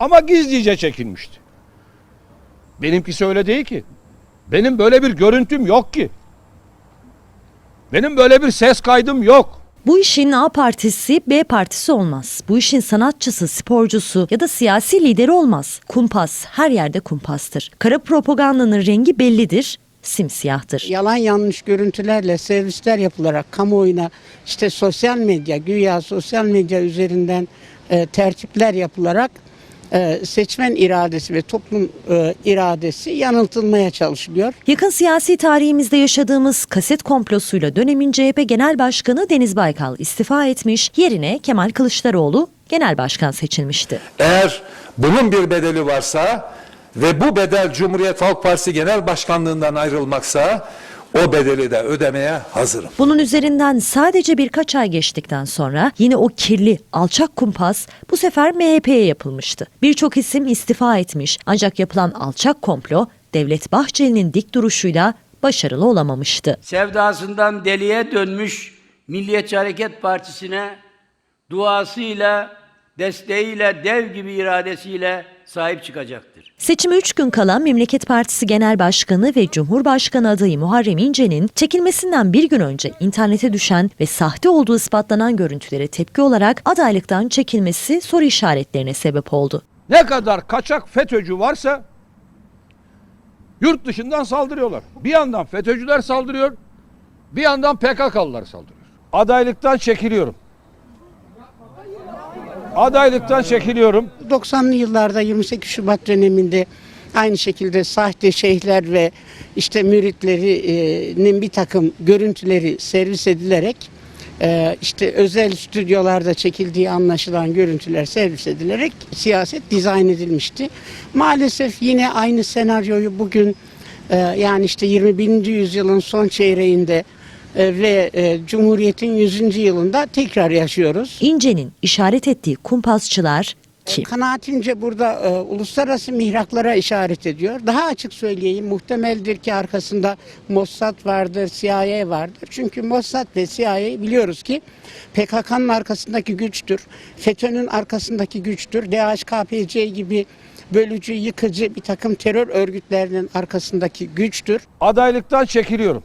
Ama gizlice çekilmişti. Benimkisi öyle değil ki. Benim böyle bir görüntüm yok ki. Benim böyle bir ses kaydım yok. Bu işin A partisi, B partisi olmaz. Bu işin sanatçısı, sporcusu ya da siyasi lideri olmaz. Kumpas her yerde kumpastır. Kara propagandanın rengi bellidir, simsiyahtır. Yalan yanlış görüntülerle servisler yapılarak kamuoyuna işte sosyal medya, güya sosyal medya üzerinden e, tertipler yapılarak e, seçmen iradesi ve toplum e, iradesi yanıltılmaya çalışılıyor. Yakın siyasi tarihimizde yaşadığımız kaset komplosuyla dönemin CHP Genel Başkanı Deniz Baykal istifa etmiş, yerine Kemal Kılıçdaroğlu genel başkan seçilmişti. Eğer bunun bir bedeli varsa ve bu bedel Cumhuriyet Halk Partisi Genel Başkanlığından ayrılmaksa o bedeli de ödemeye hazırım. Bunun üzerinden sadece birkaç ay geçtikten sonra yine o kirli, alçak kumpas bu sefer MHP'ye yapılmıştı. Birçok isim istifa etmiş ancak yapılan alçak komplo Devlet Bahçeli'nin dik duruşuyla başarılı olamamıştı. sevdasından deliye dönmüş Milliyetçi Hareket Partisi'ne duasıyla, desteğiyle, dev gibi iradesiyle sahip çıkacaktır. Seçime 3 gün kala Memleket Partisi Genel Başkanı ve Cumhurbaşkanı adayı Muharrem İnce'nin çekilmesinden bir gün önce internete düşen ve sahte olduğu ispatlanan görüntülere tepki olarak adaylıktan çekilmesi soru işaretlerine sebep oldu. Ne kadar kaçak FETÖ'cü varsa yurt dışından saldırıyorlar. Bir yandan FETÖ'cüler saldırıyor, bir yandan PKK'lılar saldırıyor. Adaylıktan çekiliyorum. Adaylıktan çekiliyorum. 90'lı yıllarda 28 Şubat döneminde aynı şekilde sahte şeyhler ve işte müritlerinin bir takım görüntüleri servis edilerek e, işte özel stüdyolarda çekildiği anlaşılan görüntüler servis edilerek siyaset dizayn edilmişti. Maalesef yine aynı senaryoyu bugün e, yani işte 21. yüzyılın son çeyreğinde ve e, Cumhuriyet'in 100. yılında tekrar yaşıyoruz. İnce'nin işaret ettiği kumpasçılar kim? Kanaatimce burada e, uluslararası mihraklara işaret ediyor. Daha açık söyleyeyim muhtemeldir ki arkasında Mossad vardır, CIA vardır. Çünkü Mossad ve CIA biliyoruz ki PKK'nın arkasındaki güçtür. FETÖ'nün arkasındaki güçtür. DHKPC gibi bölücü, yıkıcı bir takım terör örgütlerinin arkasındaki güçtür. Adaylıktan çekiliyorum.